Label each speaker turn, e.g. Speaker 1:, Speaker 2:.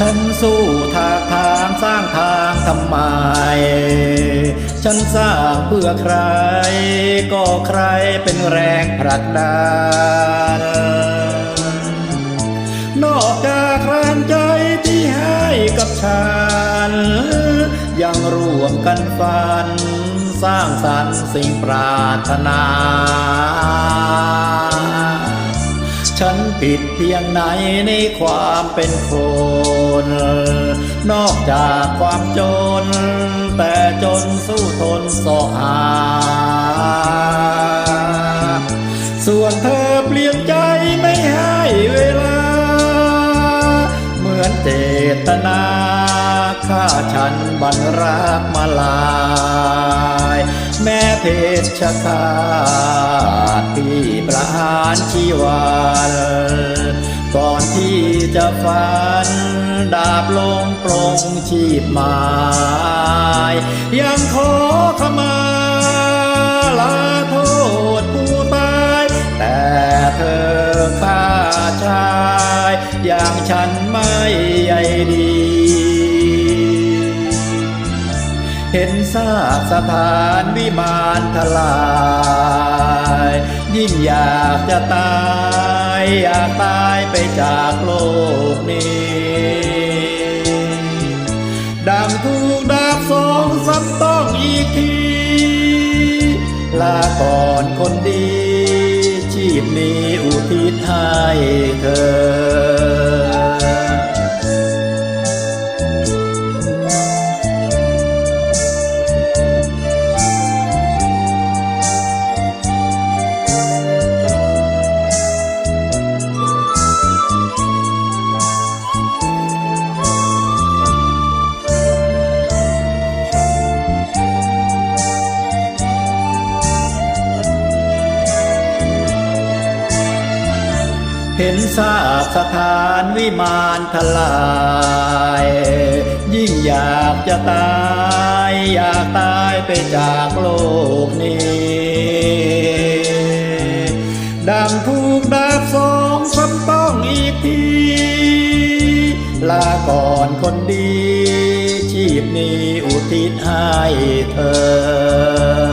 Speaker 1: ฉันสู้ทางทางสร้างทางทำไม ฉันสร้างเพื่อใคร ก็ใครเป็นแรงผลักดัน นอกจากแรงใจที่ให้กับฉัน ยังร่วมกันฝัน สร้างสรรค์สิ่งปรารถนา ฉันผิดเพียงไหนในความเป็นคน นอกจากความจน แต่จนสู้ทนสอหา ส่วนเธอเปลี่ยนใจไม่ให้เวลา เหมือนเจตนาฆ่าฉันบันรักมาลาย แม่เพชรฆาตพี่ประหารชีวันก่อนที่จะฟัน ดาบลงปลงชีพหมายยังขอขมาลาโทษผู้ตาย แต่เธอฆ่าชาย อย่างฉันไม่ใยดีเห็นซากสถานวิมานทลาย ยิ่งอยากจะตายอยากตายไปจากโลกนี้ ดังถูกดาบสองซ้ำต้องอีกที ลาก่อนคนดี ชีพนี้อุทิศให้เธอ เห็นซากสถานวิมานทลาย ยิ่งอยากจะตาย อยากตายไปจากโลกนี้ ดังถูกดาบสองซ้ำต้องอีกที ลาก่อนคนดี ชีพนี้อุทิศให้เธอ